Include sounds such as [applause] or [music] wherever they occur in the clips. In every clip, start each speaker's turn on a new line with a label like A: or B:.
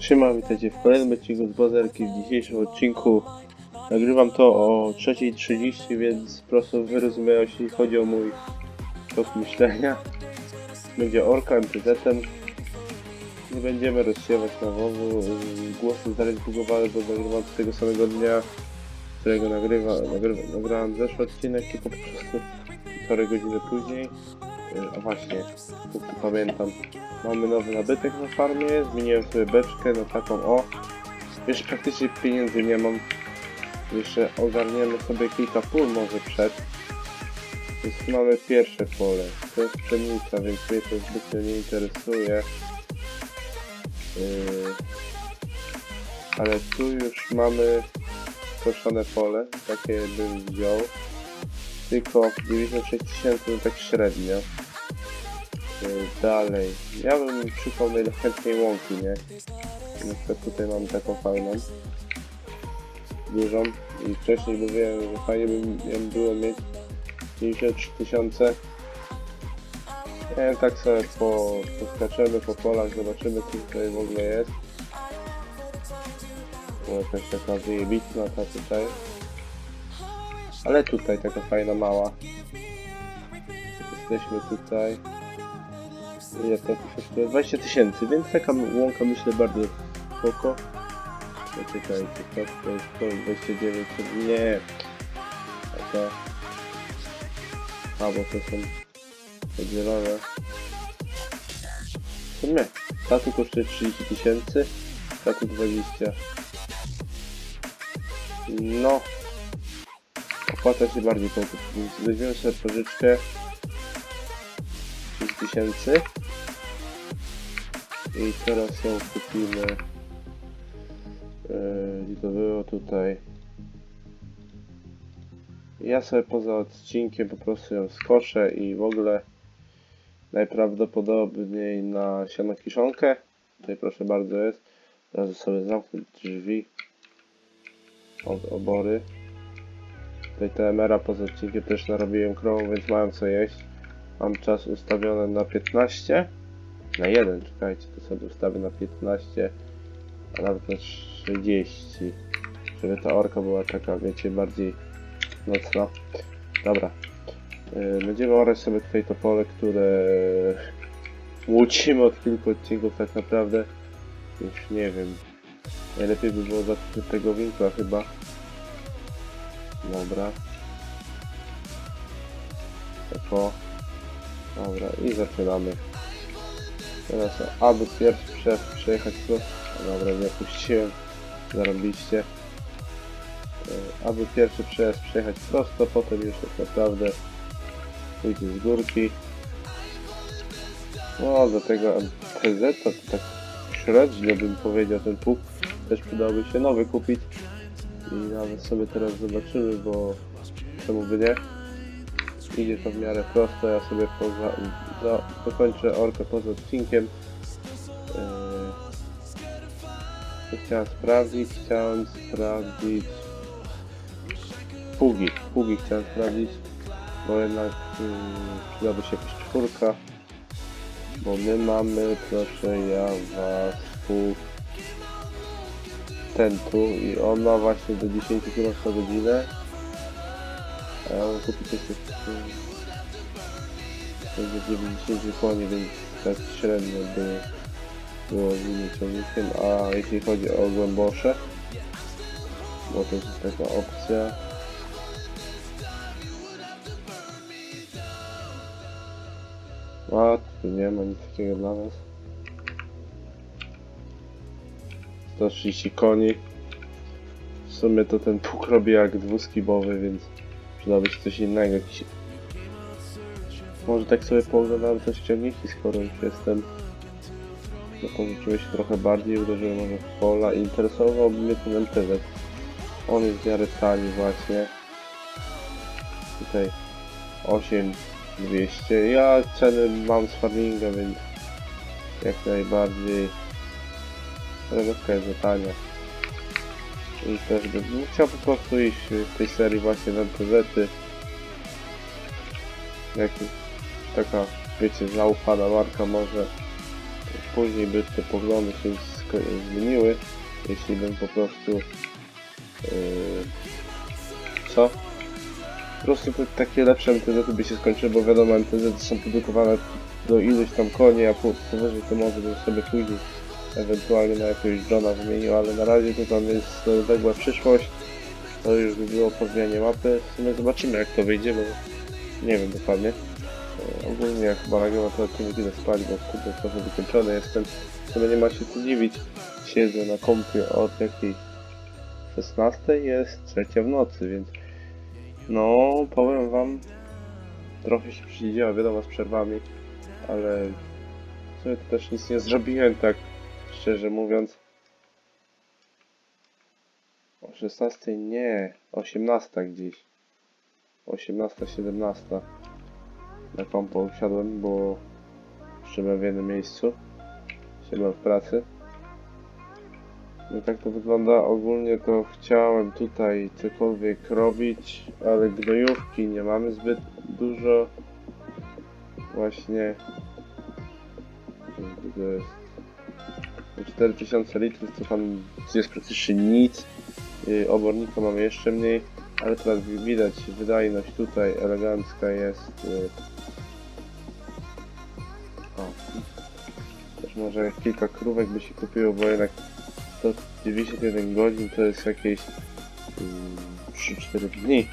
A: Siema, witajcie w kolejnym odcinku z Bazerki. W dzisiejszym odcinku nagrywam to o 3.30, więc po prostu wyrozumiał, jeśli chodzi o mój tok myślenia. Będzie orka MTZ-em. Nie będziemy rozsiewać na WoWu. Głosy zarejestrowane, bo nagrywam tego samego dnia, którego nagrywa, nagrywa, nagrałem zeszły odcinek i po prostu parę godziny później. A właśnie, póki pamiętam, Mamy nowy nabytek na farmie, zmieniłem sobie beczkę na taką o. Jeszcze praktycznie pieniędzy nie mam. Jeszcze ogarniemy sobie kilka pól może przed. Więc mamy pierwsze pole. To jest pszenica, więc mnie to zbytnio nie interesuje. Yy, ale tu już mamy koszone pole, takie bym wziął. Tylko 96 tysięcy to tak średnio. Dalej. Ja bym szukał najchętniej łąki, nie? Na przykład tutaj mam taką fajną. Dużą. I wcześniej mówiłem, że fajnie by ją było mieć 53 tysiące. Nie tak sobie po, poskaczemy po polach, zobaczymy co tutaj w ogóle jest. O, jakaś taka wyjebitna ta tutaj. Ale tutaj taka fajna mała. Jesteśmy tutaj. Ile to kosztuje? 20 tysięcy, więc taka łąka myślę bardzo spoko. Poczekajcie, to, to jest to 29, to nie. Taka. A, bo to są podzielone. W sumie, ta tu kosztuje 30 tysięcy, ta tu 20. No. Opłaca się bardziej kupić, więc weźmiemy sobie pożyczkę 30 tysięcy. I teraz ją kupimy. Gdzie to było tutaj? Ja sobie poza odcinkiem po prostu ją skoszę i w ogóle najprawdopodobniej na siano kiszonkę. Tutaj proszę bardzo jest. Teraz sobie zamknę drzwi od obory. Tutaj TMR-a poza odcinkiem też narobiłem krową, więc mają co jeść. Mam czas ustawiony na 15. Na 1, czekajcie, to sobie ustawię na 15, a nawet na 30. Żeby ta orka była taka, wiecie, bardziej nocna. Dobra. Yy, Będziemy orać sobie tutaj to pole, które łucimy od kilku odcinków tak naprawdę. Już nie wiem. Najlepiej by było za tego winkla chyba. Dobra. Tak. Dobra i zaczynamy. Teraz aby pierwszy przejazd przejechać prosto. Dobra, nie puściłem. Zarobiliście. E, Aby pierwszy przejazd przejechać prosto, potem już tak naprawdę pójdzie z górki. No, do tego MTZ to tak średnio bym powiedział, ten puk też przydałoby się nowy kupić. I nawet sobie teraz zobaczymy, bo czemu by nie. Idzie to w miarę prosto, ja sobie poza, za, dokończę orkę poza odcinkiem. Yy, chciałem sprawdzić? Chciałem sprawdzić pługi. Pługi chciałem sprawdzić, bo jednak yy, przydałaby się jakaś czwórka. Bo my mamy, proszę ja was, pług ten tu i on ma właśnie do 10 km na godzinę. A ja mam kupić jeszcze będzie 90 koni, więc tak średnio by było z innym ciągnikiem. A jeśli chodzi o głębosze, bo to jest taka opcja. A, tu nie ma nic takiego dla nas. 130 koni. W sumie to ten puk robi jak dwuskibowy, więc przydałoby się coś innego. Jakiś... Może tak sobie pooglądałem też ciągniki, skoro już jestem. No pożyczyłem się trochę bardziej, uderzyłem może w pola i interesowałby mnie ten MTZ. On jest w miarę tani właśnie. Tutaj 8200. Ja ceny mam z farminga, więc jak najbardziej Renówka jest za tania. Też bym no, chciał po prostu iść w tej serii właśnie MTZ-y. Jak taka, wiecie, zaufana marka może później by te poglądy się zmieniły, jeśli bym po prostu yy, co? Po prostu te, takie lepsze MTZ by się skończyły, bo wiadomo MTZ są produkowane do iluś tam koni, a po, powyżej to może bym sobie później ewentualnie na jakiegoś Johna wymienił, ale na razie to tam jest odległa przyszłość. To już by było po zmianie mapy. W sumie zobaczymy jak to wyjdzie, bo nie wiem dokładnie. E, Ogólnie jak chyba nagrywam to odcinek idę spać, bo kurde trochę wykończony jestem. W sumie nie ma się co dziwić. Siedzę na kompie od jakiej 16 jest trzecia w nocy, więc no powiem wam trochę się przydziała, wiadomo z przerwami, ale w sumie to też nic nie zrobiłem tak szczerze mówiąc. O 16 nie, 18 gdzieś. 18, 17 na kompo usiadłem, bo jeszcze w jednym miejscu. Jeszcze byłem w pracy. No tak to wygląda. Ogólnie to chciałem tutaj cokolwiek robić, ale gnojówki nie mamy zbyt dużo. Właśnie. To jest 4000 litrów, to tam jest praktycznie nic. Yy, Obornika mamy jeszcze mniej, ale teraz wi- widać wydajność tutaj elegancka jest. yy. O. Też może kilka krówek by się kupiło, bo jednak 191 godzin to jest jakieś yy, 3-4 dni.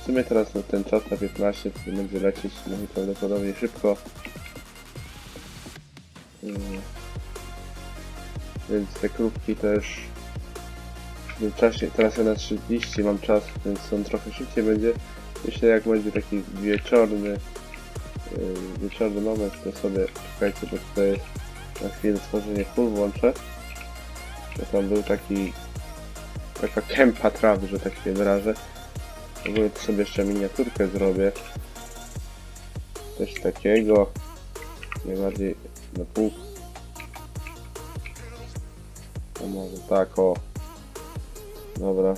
A: W sumie teraz na ten czas na 15 to będzie lecieć najprawdopodobniej szybko. Yy. Więc te krówki też w tym czasie, teraz ja na 30 mam czas, więc on trochę szybciej będzie. Myślę jak będzie taki wieczorny yy, wieczorny moment, to sobie czekajcie, bo tutaj na chwilę stworzenie full włączę. Bo tam był taki taka kępa trawy, że tak się wyrażę. W ogóle to sobie jeszcze miniaturkę zrobię. Coś takiego. Najbardziej na pół. No może tak o. Dobra.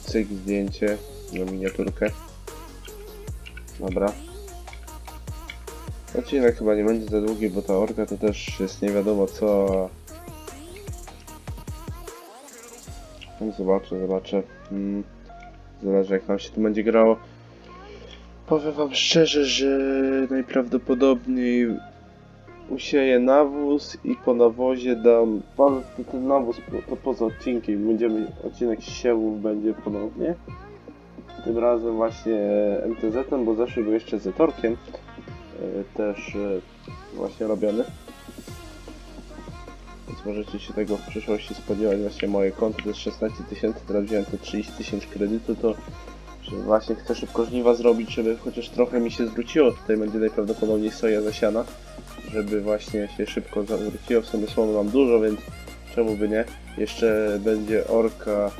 A: Cyk zdjęcie na miniaturkę. Dobra. Odcinek chyba nie będzie za długi, bo ta orka to też jest nie wiadomo co. No, Zobaczę, zobaczę. Hmm. Zależy jak nam się tu będzie grało. Powiem wam szczerze, że najprawdopodobniej usieję nawóz i po nawozie dam. Pan ten nawóz to poza odcinkiem. Będziemy odcinek siewów będzie ponownie. Tym razem właśnie MTZ-em, bo zeszły był jeszcze z e, Też e, właśnie robiony. Więc możecie się tego w przyszłości spodziewać. Właśnie moje konto to jest 16 tysięcy, teraz wziąłem te 30 tysięcy kredytu, to że właśnie chcę szybko żniwa zrobić, żeby chociaż trochę mi się zwróciło. Tutaj będzie najprawdopodobniej soja zasiana, żeby właśnie się szybko zawróciło. W sumie słomy mam dużo, więc czemu by nie? Jeszcze będzie orka.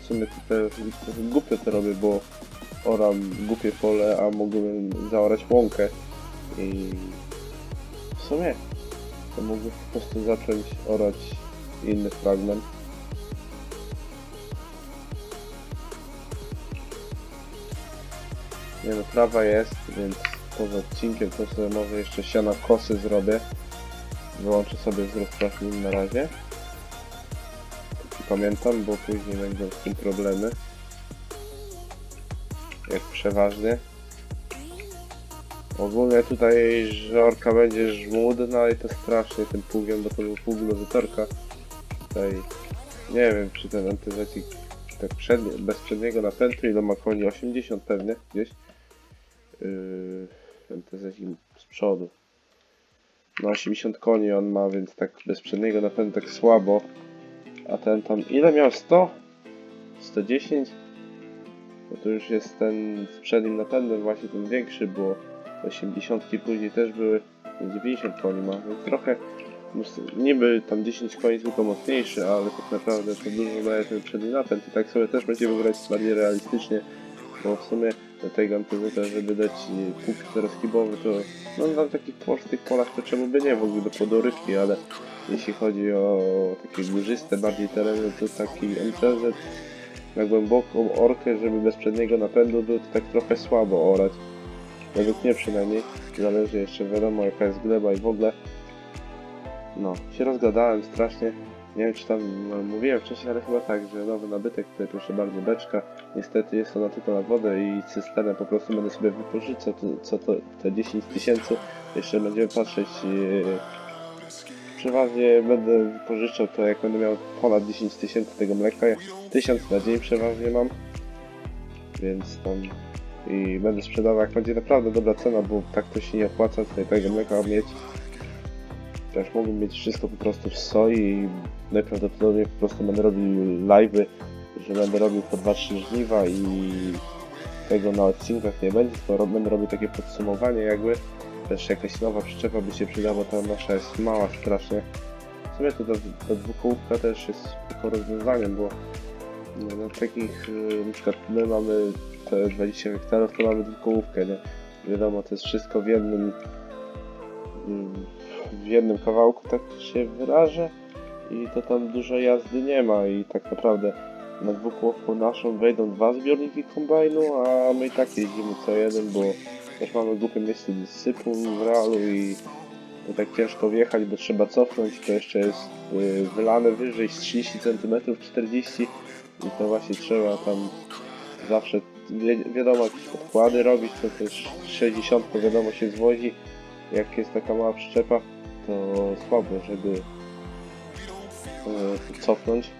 A: W sumie trochę głupio to robię, bo oram głupie pole, a mógłbym zaorać łąkę. I w sumie to mógłbym po prostu zacząć orać inny fragment. Nie no, trawa jest, więc poza odcinkiem to sobie może jeszcze siana kosy zrobię. Wyłączę sobie z rozpraśnień na razie. Pamiętam, bo później będą z tym problemy. Jak przeważnie. Ogólnie tutaj żorka będzie żmudna i to strasznie tym pługiem, bo to był pług do wytorka. Tutaj nie wiem czy ten antyzetik tak przednie, bez przedniego napędu ile ma koni 80 pewnie gdzieś. Yy, antyzetik z przodu. No 80 koni on ma, więc tak bez przedniego napędu tak słabo. A ten tam ile miał 100? 110? No to już jest ten z przednim napędem właśnie ten większy, bo 80 później też były 90 koni ma, więc trochę niby tam 10 koni tylko mocniejszy, ale tak naprawdę to dużo daje ten przedni napęd i tak sobie też będziemy grać bardziej realistycznie, bo w sumie do tego antyzyta, żeby dać pług rozkibowy, to no na takich prostych polach to czemu by nie w ogóle do podorywki, ale jeśli chodzi o takie górzyste bardziej tereny, to taki MTZ na głęboką orkę, żeby bez przedniego napędu, to tak trochę słabo orać. według mnie przynajmniej, zależy jeszcze wiadomo jaka jest gleba i w ogóle. No, się rozgadałem strasznie, nie wiem czy tam no, mówiłem wcześniej, ale chyba tak, że nowy nabytek, tutaj proszę bardzo beczka, niestety jest ona tylko na wodę i cysternę po prostu będę sobie wypożyczyć, co to, te 10 tysięcy, jeszcze będziemy patrzeć e, Przeważnie będę wypożyczał to jak będę miał ponad 10 tysięcy tego mleka. Ja 1000 na dzień przeważnie mam. Więc tam i będę sprzedawał jak będzie naprawdę dobra cena, bo tak to się nie opłaca tutaj tego mleka mieć. Też mógłbym mieć wszystko po prostu w soi i najprawdopodobniej po prostu będę robił live'y, że będę robił po 2-3 żniwa i tego na odcinkach nie będzie, ro- będę robił takie podsumowanie jakby też jakaś nowa przyczepa by się przydała, ta nasza jest mała strasznie. W sumie to ta, dwukołówka też jest spoko rozwiązaniem, bo no, na takich, y, na przykład my mamy te 20 hektarów, to mamy dwukołówkę, nie? Wiadomo, to jest wszystko w jednym mm, w jednym kawałku, tak się wyrażę. I to tam dużo jazdy nie ma i tak naprawdę na dwukołówką naszą wejdą dwa zbiorniki kombajnu, a my i tak jeździmy co jeden, bo też mamy głupie miejsce do sypu w realu i to tak ciężko wjechać, bo trzeba cofnąć, to jeszcze jest y, wylane wyżej z 30 cm, 40 i to właśnie trzeba tam zawsze, wi wiadomo, jakieś podkłady robić, to też 60 wiadomo się zwozi, jak jest taka mała przyczepa, to słabo, żeby y, cofnąć.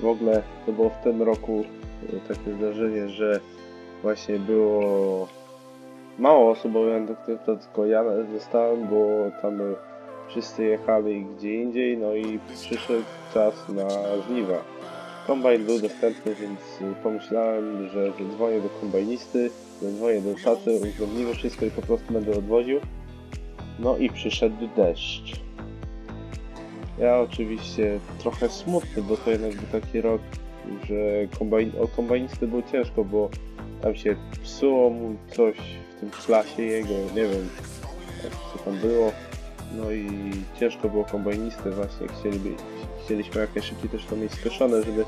A: W ogóle to było w tym roku y, takie zdarzenie, że właśnie było mało osób oglądających to, to tylko ja zostałem, bo tam wszyscy jechali gdzie indziej, no i przyszedł czas na żniwa. Kombajn był dostępny, więc pomyślałem, że zadzwonię do kombajnisty, zadzwonię do taty, uzgodnimy wszystko i po prostu będę odwoził. No i przyszedł deszcz. Ja oczywiście trochę smutny, bo to jednak był taki rok, że kombajn, o kombajnisty było ciężko, bo tam się psuło mu coś w tym klasie jego, nie wiem co tam było. No i ciężko było kombajnistę właśnie, chcieliby, chcieliśmy jak najszybciej też to mieć skoszone, żeby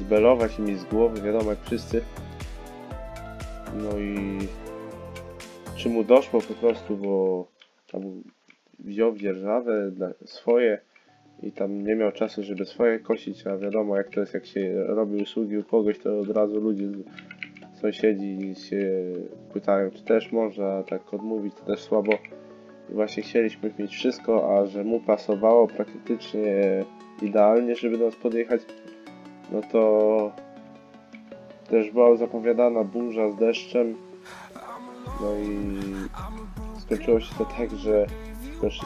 A: zbelować i mieć z głowy, wiadomo jak wszyscy. No i czy mu doszło po prostu, bo wziął dzierżawę dla swoje i tam nie miał czasu, żeby swoje kosić, a wiadomo jak to jest, jak się robi usługi u kogoś, to od razu ludzie, sąsiedzi się pytają, czy też można tak odmówić, to też słabo. I właśnie chcieliśmy mieć wszystko, a że mu pasowało praktycznie idealnie, żeby do nas podjechać, no to też była zapowiadana burza z deszczem. No i skończyło się to tak, że też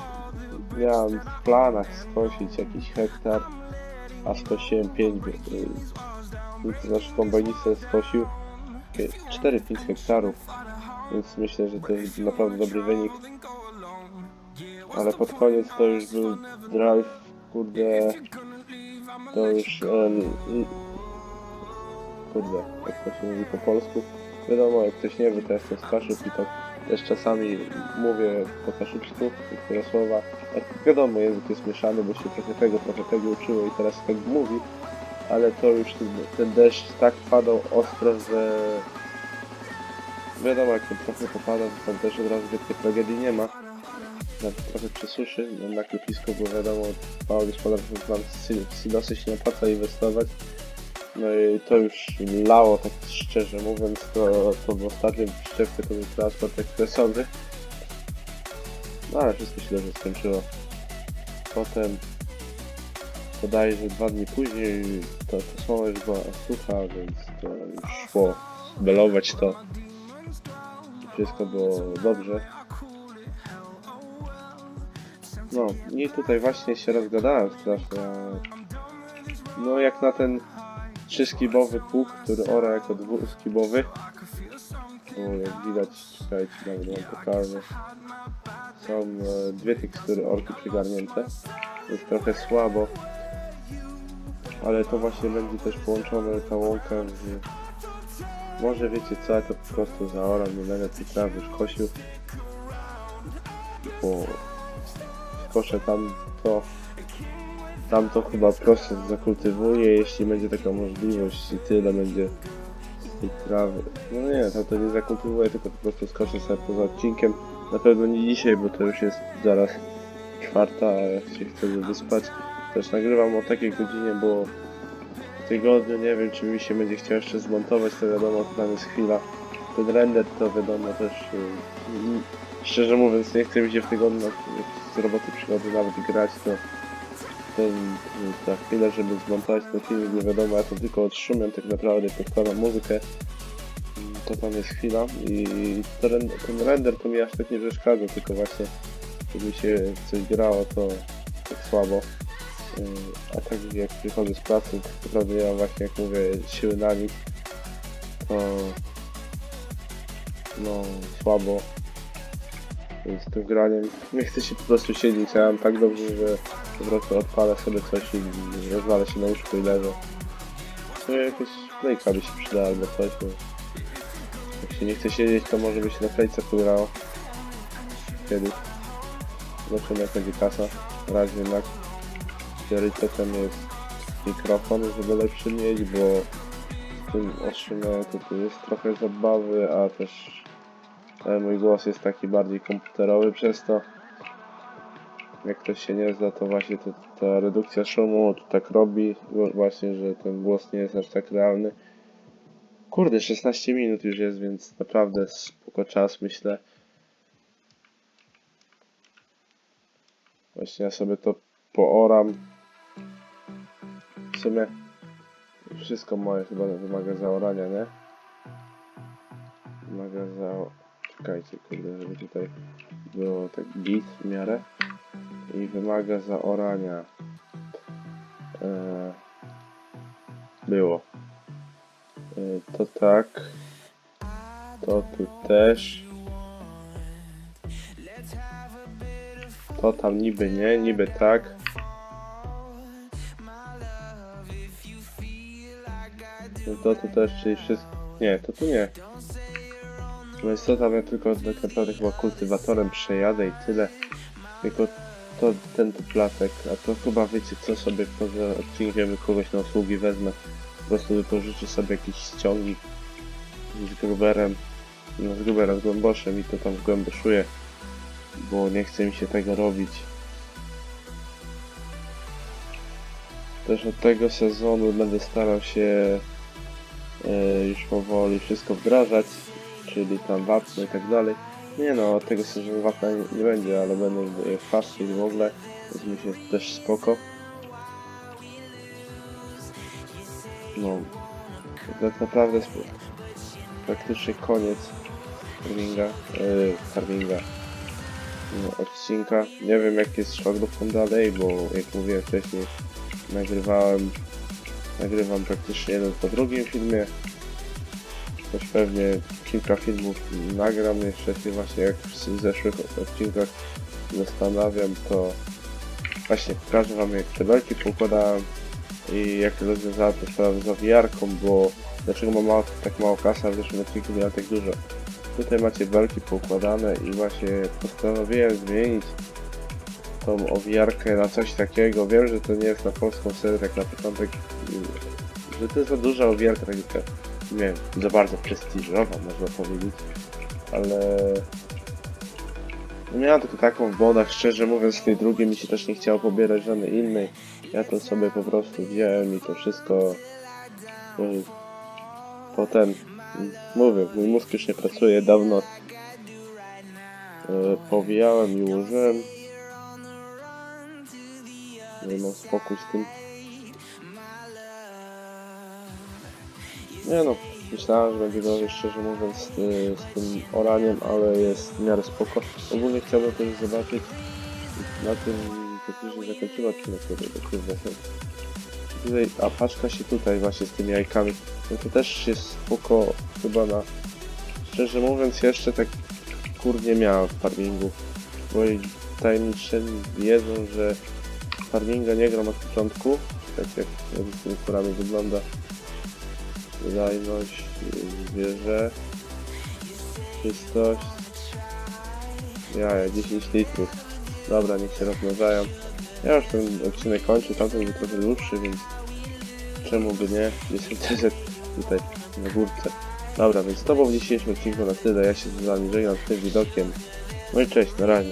A: miałem w planach skosić jakiś hektar, a skosiłem 5, yy, nasz kombajnista skosił 4-5 hektarów, więc myślę, że to jest naprawdę dobry wynik. Ale pod koniec to już był drive, kurde, to już, i- kurde, jak to się mówi po polsku. Wiadomo, jak ktoś nie wie, to z Kaszub i to też czasami mówię po kaszubsku niektóre słowa. Jak wiadomo, język jest mieszany, bo się trochę tego, trochę tego uczyło i teraz tak mówi. Ale to już ten, ten deszcz tak padał ostro, że wiadomo, jak to trochę popada, to tam też od razu wielkiej tragedii nie ma. Nawet trochę przesuszy, no na klepisko, bo wiadomo, małe gospodarstwo nam si- silosy się nie opłaca inwestować. No i to już lało, tak szczerze mówiąc, to, to w ostatnim przyczepie to był transport ekspresowy. No ale wszystko się dobrze skończyło. Potem bodajże dwa dni później to, to słowo już była sucha, więc to już szło zbelować to. Wszystko było dobrze. No i tutaj właśnie się rozgadałem strasznie. No jak na ten trzyskibowy pług, który ora jako dwuskibowy. Bo jak widać, czekajcie, nawet wam pokażę. Są e, dwie tekstury orki przygarnięte. Jest trochę słabo. Ale to właśnie będzie też połączone ta łąka z... Może wiecie co, to po prostu zaoram, nie będę tej trawy już kosił. Bo skoszę tam to tam to chyba prosto zakultywuję, jeśli będzie taka możliwość i tyle będzie tej trawy. No nie, to, to nie zakultywuję, tylko po prostu skoczę sobie poza odcinkiem. Na pewno nie dzisiaj, bo to już jest zaraz czwarta, a ja się chcę wyspać. Też nagrywam o takiej godzinie, bo w tygodniu nie wiem, czy mi się będzie chciał jeszcze zmontować, to wiadomo, tam jest chwila. Ten render to wiadomo też, y, y, szczerze mówiąc, nie chce mi się w tygodniu z roboty przygody nawet grać, to za chwilę, żeby zmontować ten filmik, nie wiadomo, ja to tylko odszumiam tak naprawdę, podkładam muzykę, Mm, to tam jest chwila i ten, ten render to mi aż tak nie przeszkadza, tylko właśnie żeby się coś grało, to tak słabo. Yy, A tak jak przychodzę z pracy, to naprawdę ja właśnie jak mówię siły na nic, to no słabo z tym graniem. Nie chcę się po prostu siedzieć, ja mam tak dobrze, że po prostu odpalę sobie coś i rozwalę się na łóżku i leżę. Jakaś playka by się przydała albo coś, bo jak się nie chce siedzieć, to może by się na playce pograło. Kiedyś. Zobaczymy jak będzie kasa. Na razie jednak priorytetem jest mikrofon, żeby lepszy mieć, bo z tym otrzymałem to jest trochę zabawy, a też ale mój głos jest taki bardziej komputerowy przez to. Jak ktoś się nie zna, to właśnie to, ta redukcja szumu to tak robi, właśnie, że ten głos nie jest aż tak realny. Kurde, 16 minut już jest, więc naprawdę spoko czas, myślę. Właśnie ja sobie to pooram. W sumie wszystko moje chyba wymaga zaorania, nie? Wymaga za... Czekajcie, kurde, żeby tutaj było tak git w miarę. I wymaga zaorania. Eee, było. Eee, to tak. To tu też. To tam niby nie, niby tak. No to tu też, czyli wszystko... Nie, to tu nie. Więc to tam ja tylko tak naprawdę chyba kultywatorem przejadę i tyle. Tylko to ten tu placek, a to chyba wiecie co sobie poza odcinkiem kogoś na usługi wezmę. Po prostu wypożyczę sobie jakiś ściągnik z gruberem, no z gruberem, z głęboszem i to tam zgłęboszuję, bo nie chce mi się tego robić. Też od tego sezonu będę starał się e, już powoli wszystko wdrażać, czyli tam wapno i tak dalej. Nie no, tego sezonu wapna nie, nie będzie, ale będą e, fasy w ogóle, więc mi się też spoko. No, tak naprawdę praktycznie koniec farminga, yy, farminga, no, odcinka. Nie wiem jak jest z szwagrówką dalej, bo jak mówiłem wcześniej, nagrywałem, nagrywam praktycznie jeden po drugim filmie. Też pewnie kilka filmów nagram jeszcze się właśnie jak w zeszłych odcinkach zastanawiam, to właśnie pokażę wam jak te belki poukładałem i jak rozwiązałem tę sprawę z owijarką, bo dlaczego mam mało, tak mało kasa, w zeszłym odcinku miałem tak dużo. Tutaj macie belki poukładane i właśnie postanowiłem zmienić tą owijarkę na coś takiego. Wiem, że to nie jest na polską serię tak na początek, że to jest za duża owijarka, taka, nie wiem, za bardzo prestiżowa można powiedzieć, ale no miałem tylko taką w bodach, szczerze mówiąc tej drugiej mi się też nie chciało pobierać żadnej innej. Ja to sobie po prostu wziąłem i to wszystko y, potem mówię, mój mózg już nie pracuje dawno. Y, Powijałem i ułożyłem. Nie mam spokój z tym. Nie no, myślałem, że będzie gorzej szczerze mówiąc z, y, z tym oraniem, ale jest w miarę spoko. Ogólnie chciałbym też zobaczyć na tym, już zakończyła odcinek to kurde. Tutaj, a paczka się tutaj właśnie z tymi jajkami. No to też jest spoko chyba na... Szczerze mówiąc jeszcze tak kur nie miałem w farmingu. Moi tajemniczy wiedzą, że farminga nie gram od początku. Tak jak z tymi kurami wygląda. Wydajność, zwierzę, czystość. Jaja, 10 litrów. Dobra, niech się rozmnażają. Ja już ten odcinek kończę, tamten był trochę dłuższy, więc czemu by nie? Jest [laughs] też tutaj na górce. Dobra, więc to było w dzisiejszym odcinku na tyle. Ja się z wami żegnam z tym widokiem. No i cześć, na razie.